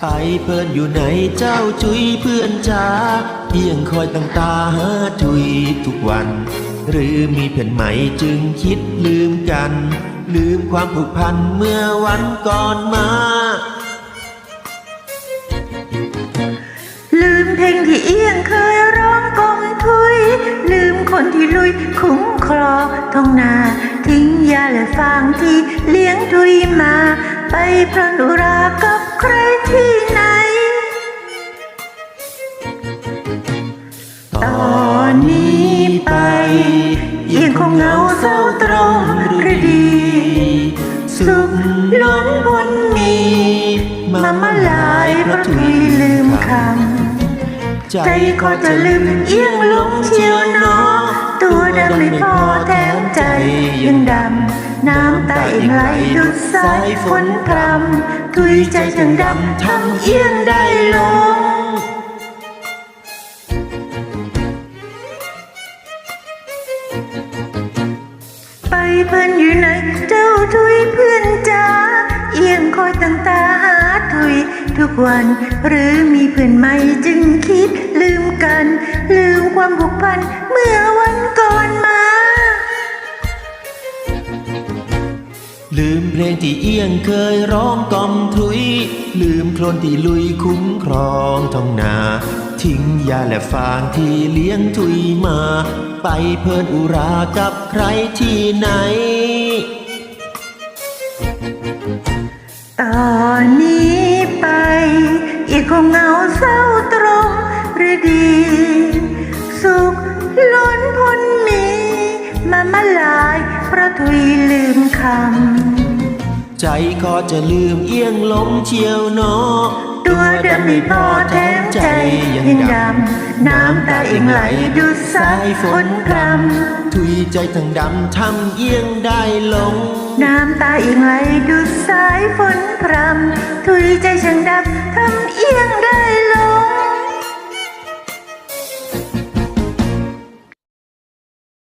ไปเพิ่อนอยู่ไหนเจ้าจุยเพื่อนจ้าเอียงคอยตั้งตาหาจุยทุกวัน หรือมีเพื่อนใหม่จึงคิดลืมกัน ลืมความผูกพันเมื่อวันก่อนมา ลืมเพลงที่เอียงเคยร้องกองทุย ลืมคนที่ลุยคุ้ม ครอท้องนา ทิ้งยาและฟางที่เลี้ยงทุยมา ไปพรนอุรากับใครที่ไหน ตอนนี้ไปเอียงคงเหงาเศร้าตรงหรือดี สุขล้นบนมีมามาลายเพราะทุยลืมคำใจก็จะลืมเอียงลงเชียวเนอ วดำไม่พอแถมใจยังดำ น้ำตาเองไหลดุดสายฝนพรำทุยใจจังดำทำเอียงได้ลงไปเพื่อนอยู่ไหนเจ้าทุยเพื่อนจ้าเอียงคอยตั้งตาหาทุยทุกวัน หรือมีเพื่อนใหม่จึงคิดลืมกัน ลืมความผูกพันเมื่อวัน เพลงที่เอียงเคยร้องกล่อมทุย ลืมโคลนที่ลุยคุ้มครองท้องนา ทิ้งยาและฟางที่เลี้ยงทุยมา ไปเพิ่นอุรากับใครที่ไหน ตอนนี้ไป อีกคงเหงาเศร้าตรงหรือดี สุขล้นพ้นมี มามาลายเพราะทุยลืมคำ ใจก็จะลืมเอียงลงเชียวเนอตัวดำไม่พอแถมใจยังดำน้ำตาเองไหลดูดสายฝนพรทุยใจทั้งดำทำเอียงได้ลงำน้ำตาเองไหลดูดสายฝนพรำทุยใจช่างดำทำเอียงได้ลง